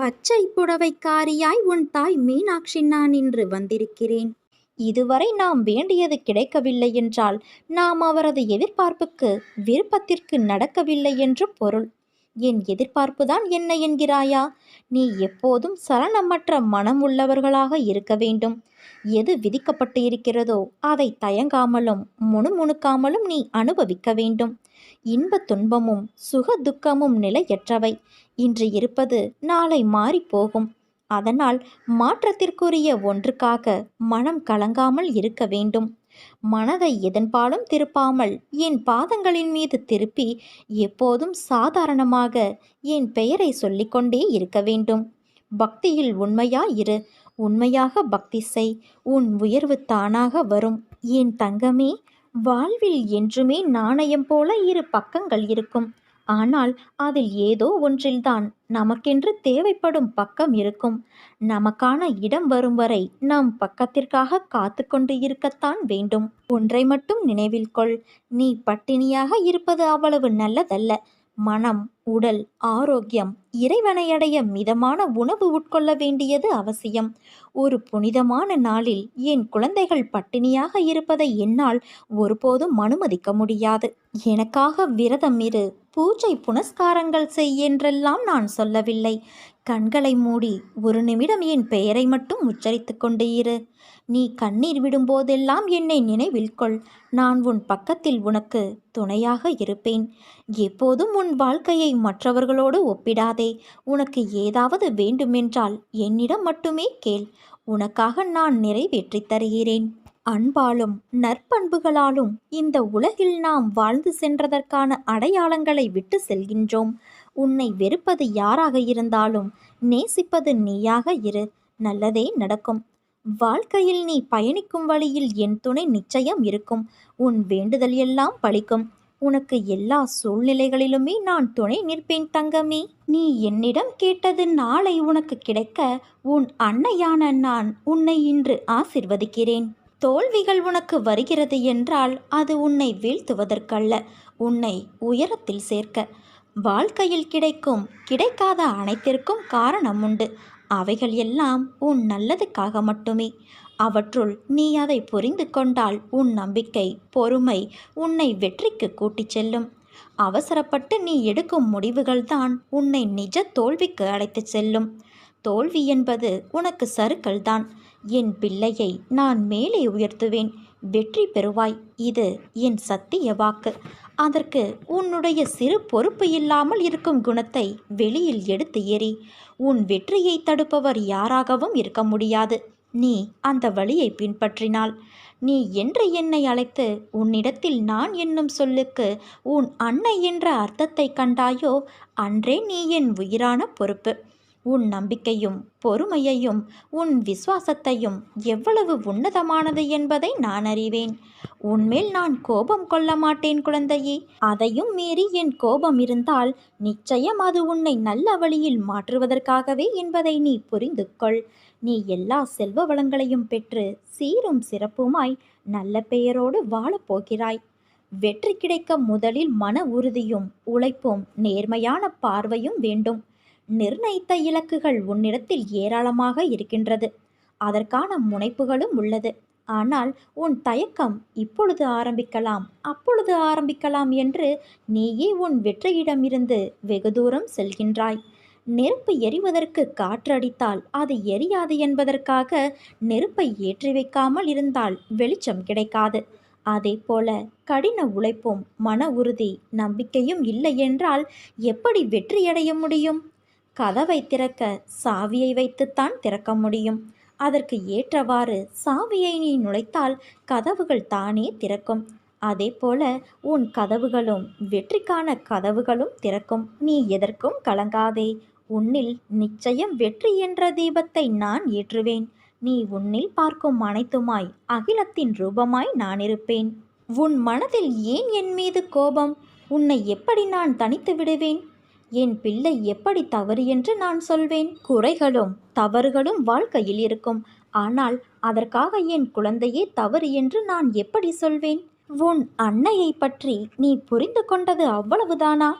பச்சை புடவைக்காரியாய் உன் தாய் மீனாட்சி நான் இன்று வந்திருக்கிறேன். இதுவரை நாம் வேண்டியது கிடைக்கவில்லை என்றால் நாம் அவரது எதிர்பார்ப்புக்கு விருப்பத்திற்கு நடக்கவில்லை என்று பொருள். என் எதிர்பார்ப்புதான் என்ன என்கிறாயா? நீ எப்போதும் சலனமற்ற மனம் உள்ளவர்களாக இருக்க வேண்டும். எது விதிக்கப்பட்டு இருக்கிறதோ அதை தயங்காமலும் முணுமுணுக்காமலும் நீ அனுபவிக்க வேண்டும். இன்ப துன்பமும் சுக துக்கமும் நிலையற்றவை. இன்று இருப்பது நாளை மாறிப்போகும் அதனால் மாற்றத்திற்குரிய ஒன்றுக்காக மனம் கலங்காமல் இருக்க வேண்டும். மனதை எதன்பாலும் திருப்பாமல் என் பாதங்களின் மீது திருப்பி எப்போதும் சாதாரணமாக என் பெயரை சொல்லிக்கொண்டே இருக்க வேண்டும். பக்தியில் உண்மையாயிரு உண்மையாக பக்தி செய். உன் உயர்வு தானாக வரும். என் தங்கமே வாழ்வில் என்றுமே நாணயம் போல இரு பக்கங்கள் இருக்கும். ஆனால் அதில் ஏதோ ஒன்றில்தான் நமக்கென்று தேவைப்படும் பக்கம் இருக்கும். நமக்கான இடம் வரும் வரை நம் பக்கத்திற்காக காத்து கொண்டு இருக்கத்தான் வேண்டும். ஒன்றை மட்டும் நினைவில் கொள். நீ பட்டினியாக இருப்பது அவ்வளவு நல்லதல்ல. மனம் உடல் ஆரோக்கியம் இறைவனை அடைய மிதமான உணவு உட்கொள்ள வேண்டியது அவசியம். ஒரு புனிதமான நாளில் என் குழந்தைகள் பட்டினியாக இருப்பதை என்னால் ஒருபோதும் அனுமதிக்க முடியாது. எனக்காக விரதம் இரு பூஜை புனஸ்காரங்கள் செய் என்றெல்லாம் நான் சொல்லவில்லை. கண்களை மூடி ஒரு நிமிடம் என் பெயரை மட்டும் உச்சரித்து கொண்டு இரு. நீ கண்ணீர் விடும்போதெல்லாம் என்னை நினைவில் கொள். நான் உன் பக்கத்தில் உனக்கு துணையாக இருப்பேன். எப்போதும் உன் வாழ்க்கையை மற்றவர்களோடு ஒப்பிடாதே. உனக்கு ஏதாவது வேண்டுமென்றால் என்னிடம் மட்டுமே கேள். உனக்காக நான் நிறைவேற்றித் தருகிறேன். அன்பாலும் நற்பண்புகளாலும் இந்த உலகில் நாம் வாழ்ந்து சென்றதற்கான அடையாளங்களை விட்டு செல்கின்றோம். உன்னை வெறுப்பது யாராக இருந்தாலும் நேசிப்பது நீயாக இரு. நல்லதே நடக்கும். வாழ்க்கையில் நீ பயணிக்கும் வழியில் என் துணை நிச்சயம் இருக்கும். உன் வேண்டுதல் எல்லாம் பழிக்கும். உனக்கு எல்லா சூழ்நிலைகளிலுமே நான் துணை நிற்பேன் தங்கமே. நீ என்னிடம் கேட்டது நாளை உனக்கு கிடைக்க உன் அன்னையான நான் உன்னை இன்று ஆசிர்வதிக்கிறேன். தோல்விகள் உனக்கு வருகிறது என்றால் அது உன்னை வீழ்த்துவதற்கல்ல. உன்னை உயரத்தில் சேர்க்க. வாழ்க்கையில் கிடைக்கும் கிடைக்காத அனைத்திற்கும் காரணம் உண்டு அவைகள் எல்லாம் உன் நல்லதுக்காக மட்டுமே. அவற்றுள் நீ அதை புரிந்து கொண்டால் உன் நம்பிக்கை பொறுமை உன்னை வெற்றிக்கு கூட்டிச் செல்லும். அவசரப்பட்டு நீ எடுக்கும் முடிவுகள்தான் உன்னை நிஜ தோல்விக்கு அழைத்துச் செல்லும். தோல்வி என்பது உனக்கு சறுக்கல்தான் என் பிள்ளையை நான் மேலே உயர்த்துவேன். வெற்றி பெறுவாய். இது என் சத்திய வாக்கு. அதற்கு உன்னுடைய சிறு பொறுப்பு இல்லாமல் இருக்கும் குணத்தை வெளியில் எடுத்து எறி உன் வெற்றியை தடுப்பவர் யாராகவும் இருக்க முடியாது. நீ அந்த வழியை பின்பற்றினாள் நீ என்று என்னை அழைத்து உன்னிடத்தில் நான் என்னும் சொல்லுக்கு உன் அன்னை என்ற அர்த்தத்தை கண்டாயோ அன்றே நீ என் உயிரான பொறுப்பு. உன் நம்பிக்கையும் பொறுமையையும் உன் விசுவாசத்தையும் எவ்வளவு உன்னதமானது என்பதை நான் அறிவேன். உன்மேல் நான் கோபம் கொள்ள மாட்டேன் குழந்தையே. அதையும் மீறி என் கோபம் இருந்தால் நிச்சயம் அது உன்னை நல்ல வழியில் மாற்றுவதற்காகவே என்பதை நீ புரிந்து கொள் நீ எல்லா செல்வ வளங்களையும் பெற்று சீரும் சிறப்புமாய் நல்ல பெயரோடு வாழப்போகிறாய். வெற்றி கிடைக்க முதலில் மன உறுதியும் உழைப்பும் நேர்மையான பார்வையும் வேண்டும். நிர்ணயித்த இலக்குகள் உன்னிடத்தில் ஏராளமாக இருக்கின்றது. அதற்கான முனைப்புகளும் உள்ளது. ஆனால் உன் தயக்கம் இப்பொழுது ஆரம்பிக்கலாம் அப்பொழுது ஆரம்பிக்கலாம் என்று நீயே உன் வெற்றியிடமிருந்து வெகு தூரம் செல்கின்றாய். நெருப்பு எரிவதற்கு காற்றடித்தால் அது எரியாது என்பதற்காக நெருப்பை ஏற்றி வைக்காமல் இருந்தால் வெளிச்சம் கிடைக்காது. அதே போல கடின உழைப்பும் மன உறுதி நம்பிக்கையும் இல்லை என்றால் எப்படி வெற்றியடைய முடியும்? கதவை திறக்க சாவியை வைத்துத்தான் திறக்க முடியும். அதற்கு ஏற்றவாறு சாவியை நீ நுழைத்தால் கதவுகள் தானே திறக்கும். அதே போல உன் கதவுகளும் வெற்றிக்கான கதவுகளும் திறக்கும். நீ எதற்கும் கலங்காதே. உன்னில் நிச்சயம் வெற்றி என்ற தீபத்தை நான் ஏற்றுவேன். நீ உன்னில் பார்க்கும் அனைத்துமாய் அகிலத்தின் ரூபமாய் நான் இருப்பேன். உன் மனதில் ஏன் என் மீது கோபம்? உன்னை எப்படி நான் தனித்து விடுவேன்? என் பிள்ளை எப்படி தவறு என்று நான் சொல்வேன். குறைகளும் தவறுகளும் வாழ்க்கையில் இருக்கும். ஆனால் அதற்காக என் குழந்தையே தவறு என்று நான் எப்படி சொல்வேன்? உன் அன்னையை பற்றி நீ புரிந்து கொண்டது அவ்வளவுதானா?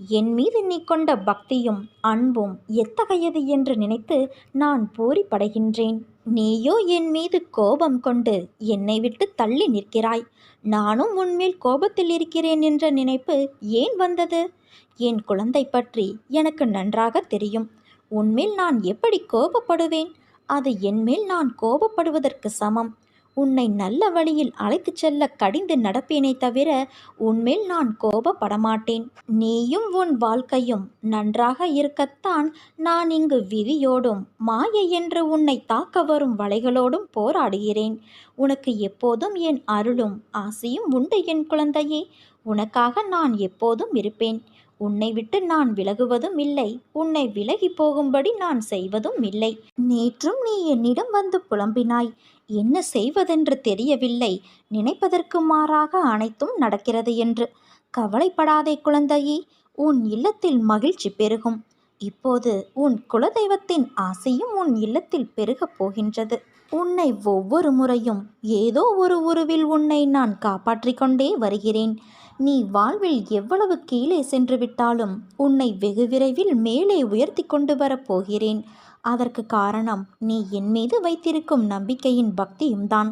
என் மீது நீ கொண்ட பக்தியும் அன்பும் எத்தகையது என்று நினைத்து நான் போரிப்படைகின்றேன். நீயோ என் மீது கோபம் கொண்டு என்னை விட்டு தள்ளி நிற்கிறாய். நானும் உன்மேல் கோபத்தில் இருக்கிறேன் என்ற நினைப்பு ஏன் வந்தது? என் குழந்தை பற்றி எனக்கு நன்றாக தெரியும். உன்மேல் நான் எப்படி கோபப்படுவேன்? அது என்மேல் நான் கோபப்படுவதற்கு சமம். உன்னை நல்ல வழியில் அழைத்துச் செல்ல கடிந்து நடப்பேனே தவிர உன்மேல் நான் கோபப்படமாட்டேன். நீயும் உன் வாழ்க்கையும் நன்றாக இருக்கத்தான் நான் இங்கு விதியோடும் மாயை என்று உன்னை தாக்க வரும் வலைகளோடும் போராடுகிறேன். உனக்கு எப்போதும் என் அருளும் ஆசையும் உண்டு என் குழந்தையே. உனக்காக நான் எப்போதும் இருப்பேன். உன்னை விட்டு நான் விலகுவதும் இல்லை. உன்னை விலகி போகும்படி நான் செய்வதும் இல்லை. நேற்றும் நீ என்னிடம் வந்து புலம்பினாய். என்ன செய்வதென்று தெரியவில்லை. நினைப்பதற்கு மாறாக அனைத்தும் நடக்கிறது என்று. கவலைப்படாதே குழந்தையே உன் இல்லத்தில் மகிழ்ச்சி பெருகும். இப்போது உன் குலதெய்வத்தின் ஆசையும் உன் இல்லத்தில் பெருகப் போகின்றது. உன்னை ஒவ்வொரு முறையும் ஏதோ ஒரு உருவில் உன்னை நான் காப்பாற்றிக் கொண்டே வருகிறேன். நீ வாழ்வில் எவ்வளவு கீழே சென்று விட்டாலும் உன்னை வெகு விரைவில் மேலே உயர்த்தி கொண்டு வரப்போகிறேன் அதற்கு காரணம் நீ என் மீது வைத்திருக்கும் நம்பிக்கையின் பக்தியும் தான்.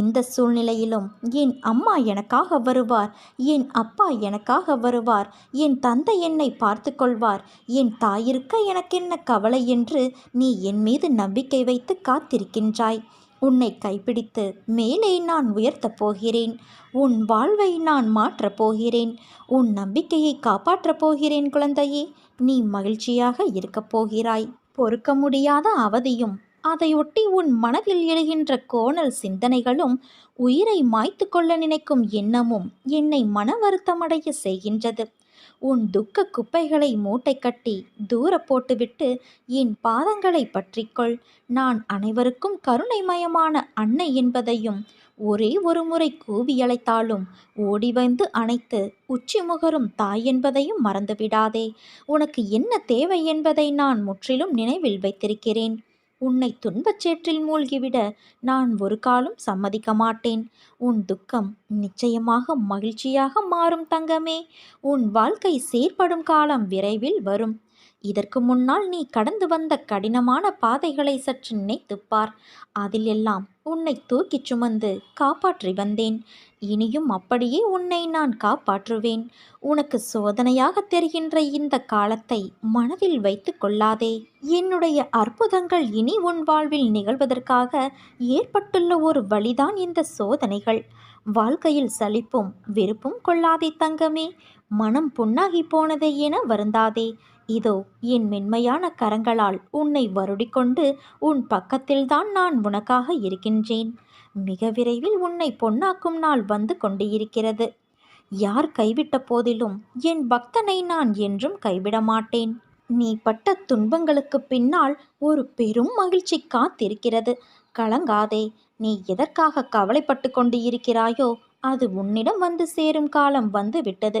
இந்த சூழ்நிலையிலும் என் அம்மா எனக்காக வருவார் என் அப்பா எனக்காக வருவார் என் தந்தை என்னை பார்த்து கொள்வார் என் தாயிருக்க எனக்கென்ன கவலை என்று நீ என் மீது நம்பிக்கை வைத்து காத்திருக்கின்றாய். உன்னை கைப்பிடித்து மேலே நான் உயர்த்தப் போகிறேன். உன் வாழ்வை நான் மாற்றப் போகிறேன். உன் நம்பிக்கையை காப்பாற்றப் போகிறேன் குழந்தையே. நீ மகிழ்ச்சியாக இருக்கப் போகிறாய். பொறுக்க முடியாத அவதியும் அதையொட்டி உன் மனதில் எழுகின்ற கோணல் சிந்தனைகளும் உயிரை மாய்த்து கொள்ள நினைக்கும் எண்ணமும் என்னை மன வருத்தமடைய செய்கின்றது. உன் துக்க குப்பைகளை மூட்டை கட்டி தூர போட்டுவிட்டு என் பாதங்களை பற்றிக்கொள். நான் அனைவருக்கும் கருணைமயமான அன்னை என்பதையும் ஒரே ஒரு முறை கூவி அழைத்தாலும் ஓடி வந்து அணைத்து உச்சி முகரும் தாய் என்பதையும் மறந்துவிடாதே. உனக்கு என்ன தேவை என்பதை நான் முற்றிலும் நினைவில் வைத்திருக்கிறேன். உன்னை துன்பச் சேற்றில் மூழ்கிவிட நான் ஒரு காலம் சம்மதிக்க மாட்டேன். உன் துக்கம் நிச்சயமாக மகிழ்ச்சியாக மாறும் தங்கமே. உன் வாழ்க்கை சீர்படும் காலம் விரைவில் வரும். இதற்கு முன்னால் நீ கடந்து வந்த கடினமான பாதைகளை சற்று நினைத்துப்பார் அதிலெல்லாம் உன்னை தூக்கிச் சுமந்து காப்பாற்றி வந்தேன். இனியும் அப்படியே உன்னை நான் காப்பாற்றுவேன். உனக்கு சோதனையாக தெரிகின்ற இந்த காலத்தை மனதில் வைத்து கொள்ளாதே. என்னுடைய அற்புதங்கள் இனி உன் வாழ்வில் நிகழ்வதற்காக ஏற்பட்டுள்ள ஒரு வழிதான் இந்த சோதனைகள். வாழ்க்கையில் சலிப்பும் வெறுப்பும் கொள்ளாதே தங்கமே. மனம் புண்ணாகி போனதே என வருந்தாதே. இதோ என் மென்மையான கரங்களால் உன்னை வருடிக்கொண்டு உன் பக்கத்தில்தான் நான் உனக்காக இருக்கின்றேன். மிக விரைவில் உன்னை பொன்னாக்கும் நாள் வந்து கொண்டு இருக்கிறது யார் கைவிட்ட போதிலும் என் பக்தனை நான் என்றும் கைவிட மாட்டேன். நீ பட்ட துன்பங்களுக்கு பின்னால் ஒரு பெரும் மகிழ்ச்சி காத்திருக்கிறது. கலங்காதே நீ எதற்காக கவலைப்பட்டு கொண்டு இருக்கிறாயோ அது உன்னிடம் வந்து சேரும் காலம் வந்து விட்டது.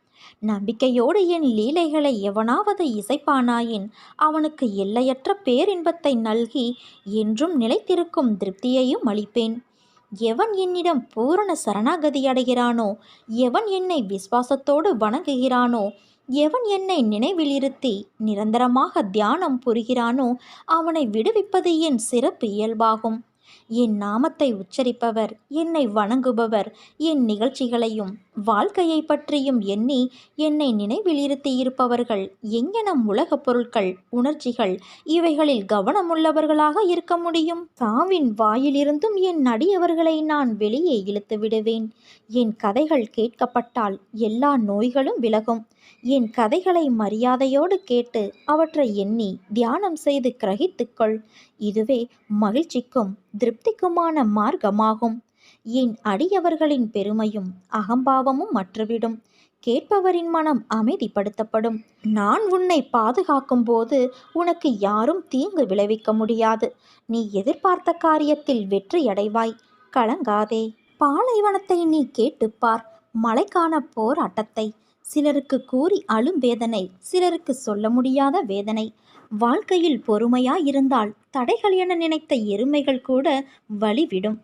நம்பிக்கையோடு என் லீலைகளை எவனாவது இசைப்பானாயின் அவனுக்கு எல்லையற்ற பேரின்பத்தை நல்கி என்றும் நிலைத்திருக்கும் திருப்தியையும் அளிப்பேன். எவன் என்னிடம் பூரண சரணாகதி அடைகிறானோ எவன் என்னை விசுவாசத்தோடு வணங்குகிறானோ எவன் என்னை நினைவில் இருத்தி நிரந்தரமாக தியானம் புரிகிறானோ அவனை விடுவிப்பது என் சிறப்பு இயல்பாகும். என் நாமத்தை உச்சரிப்பவர் என்னை வணங்குபவர் என் நிகழ்ச்சிகளையும் வாழ்க்கையை பற்றியும் எண்ணி என்னை நினைவில் இருத்தியிருப்பவர்கள் எங்கெனம் உலகப் பொருட்கள் உணர்ச்சிகள் இவைகளில் கவனமுள்ளவர்களாக இருக்க முடியும்? சாவின் வாயிலிருந்தும் என் நடியவர்களை நான் வெளியே இழுத்து விடுவேன். என் கதைகள் கேட்கப்பட்டால் எல்லா நோய்களும் விலகும். என் கதைகளை மரியாதையோடு கேட்டு அவற்றை எண்ணி தியானம் செய்து கிரகித்துக்கொள். இதுவே மகிழ்ச்சிக்கும் திருப்திக்குமான மார்க்கமாகும். என் அடியவர்களின் பெருமையும் அகம்பாவமும் மற்றுவிடும் கேட்பவரின் மனம் அமைதிப்படுத்தப்படும். நான் உன்னை பாதுகாக்கும் போது உனக்கு யாரும் தீங்கு விளைவிக்க முடியாது. நீ எதிர்பார்த்த காரியத்தில் வெற்றியடைவாய். கலங்காதே. பாலைவனத்தை நீ கேட்டுப்பார் மழைக்கான போராட்டத்தை. சிலருக்கு கூறி அழும் வேதனை. சிலருக்கு சொல்ல முடியாத வேதனை. வாழ்க்கையில் பொறுமையாயிருந்தால் தடைகள் என நினைத்த எருமைகள் கூட வழிவிடும்.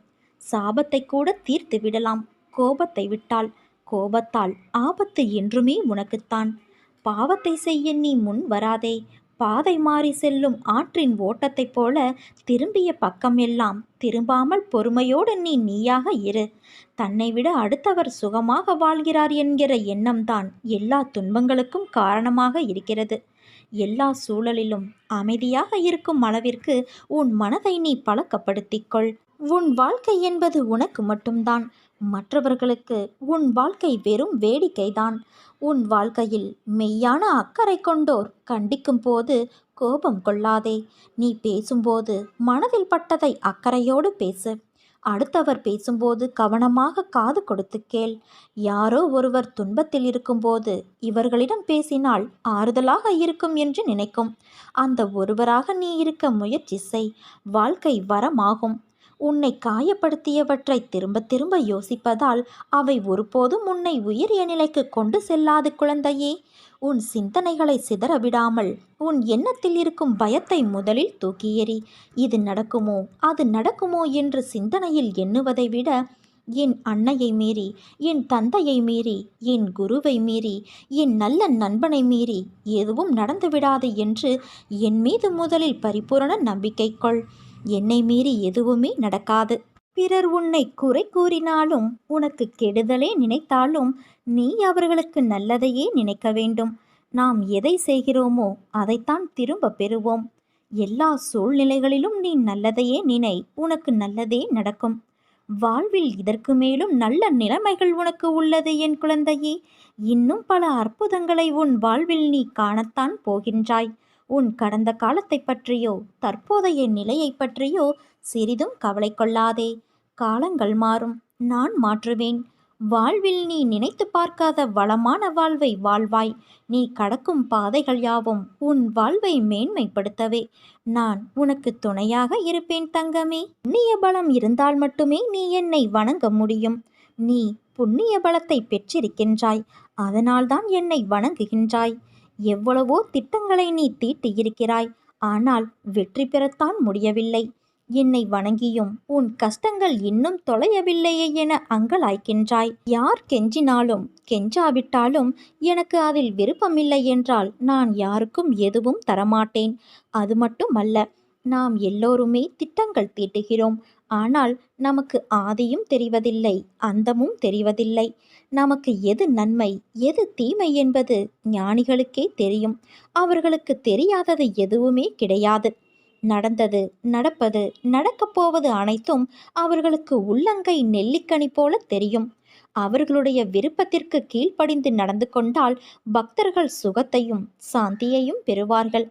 சாபத்தை கூட தீர்த்து விடலாம். கோபத்தை விட்டால் கோபத்தால் ஆபத்து என்றுமே உனக்குத்தான். பாவத்தை செய்ய நீ முன் வராதே. பாதை மாறி செல்லும் ஆற்றின் ஓட்டத்தைப் போல திரும்பிய பக்கம் எல்லாம் திரும்பாமல் பொறுமையோடு நீ நீயாக இரு. தன்னை விட அடுத்தவர் சுகமாக வாழ்கிறார் என்கிற எண்ணம்தான் எல்லா துன்பங்களுக்கும் காரணமாக இருக்கிறது. எல்லா சூழலிலும் அமைதியாக இருக்கும் அளவிற்கு உன் மனதை நீ பழக்கப்படுத்திக்கொள் உன் வாழ்க்கை என்பது உனக்கு மட்டும்தான். மற்றவர்களுக்கு உன் வாழ்க்கை வெறும் வேடிக்கைதான். உன் வாழ்க்கையில் மெய்யான அக்கறை கொண்டோர் கண்டிக்கும் போது கோபம் கொள்ளாதே. நீ பேசும்போது மனதில் பட்டதை அக்கறையோடு பேசு. அடுத்தவர் பேசும்போது கவனமாக காது கொடுத்து கேள். யாரோ ஒருவர் துன்பத்தில் இருக்கும்போது இவர்களிடம் பேசினால் ஆறுதலாக இருக்கும் என்று நினைக்கும். அந்த ஒருவராக நீ இருக்க முயற்சி செய். வாழ்க்கை வரமாகும். உன்னை காயப்படுத்தியவற்றை திரும்ப திரும்ப யோசிப்பதால் அவை ஒருபோதும் உன்னை உயரிய நிலைக்கு கொண்டு செல்லாது குழந்தையே. உன் சிந்தனைகளை சிதறவிடாமல் உன் எண்ணத்தில் இருக்கும் பயத்தை முதலில் தூக்கி எறி இது நடக்குமோ? அது நடக்குமோ? என்று சிந்தனையில் எண்ணுவதை விட என் அன்னையை மீறி என் தந்தையை மீறி என் குருவை மீறி என் நல்ல நண்பனை மீறி எதுவும் நடந்துவிடாது என்று என் மீது முதலில் பரிபூரண நம்பிக்கை கொள். என்னை மீறி எதுவுமே நடக்காது. பிறர் உன்னை குறை கூறினாலும் உனக்கு கெடுதலே நினைத்தாலும் நீ அவர்களுக்கு நல்லதையே நினைக்க வேண்டும். நாம் எதை செய்கிறோமோ அதைத்தான் திரும்ப பெறுவோம். எல்லா சூழ்நிலைகளிலும் நீ நல்லதையே நினை உனக்கு நல்லதே நடக்கும். வாழ்வில் இதற்கு மேலும் நல்ல நிலைமைகள் உனக்கு உள்ளது என் குழந்தையே. இன்னும் பல அற்புதங்களை உன் வாழ்வில் நீ காணத்தான் போகின்றாய். உன் கடந்த காலத்தை பற்றியோ தற்போதைய நிலையை பற்றியோ சிறிதும் கவலை கொள்ளாதே. காலங்கள் மாறும் நான் மாற்றுவேன். வாழ்வில் நீ நினைத்து பார்க்காத வளமான வாழ்வை வாழ்வாய். நீ கடக்கும் பாதைகள் யாவும் உன் வாழ்வை மேன்மைப்படுத்தவே. நான் உனக்கு துணையாக இருப்பேன் தங்கமே. புண்ணிய பலம் இருந்தால் மட்டுமே நீ என்னை வணங்க முடியும். நீ புண்ணிய பலத்தை பெற்றிருக்கின்றாய் அதனால்தான் என்னை வணங்குகின்றாய். எவ்வளவோ திட்டங்களை நீ தீட்டியிருக்கிறாய் ஆனால் வெற்றி பெறத்தான் முடியவில்லை. என்னை வணங்கியும் உன் கஷ்டங்கள் இன்னும் தொலையவில்லையே என அங்கலாய்க்கின்றாய். யார் கெஞ்சினாலும் கெஞ்சாவிட்டாலும் எனக்கு அதில் விருப்பமில்லை என்றால் நான் யாருக்கும் எதுவும் தரமாட்டேன். அது மட்டுமல்ல நாம் எல்லோருமே திட்டங்கள் தீட்டுகிறோம். ஆனால் நமக்கு ஆதியும் தெரிவதில்லை அந்தமும் தெரிவதில்லை. நமக்கு எது நன்மை எது தீமை என்பது ஞானிகளுக்கே தெரியும். அவர்களுக்கு தெரியாதது எதுவுமே கிடையாது. நடந்தது நடப்பது நடக்கப் போவது அனைத்தும் அவர்களுக்கு உள்ளங்கை நெல்லிக்கனி போல தெரியும். அவர்களுடைய விருப்பத்திற்கு கீழ்ப்படிந்து நடந்து கொண்டால் பக்தர்கள் சுகத்தையும் சாந்தியையும் பெறுவார்கள்.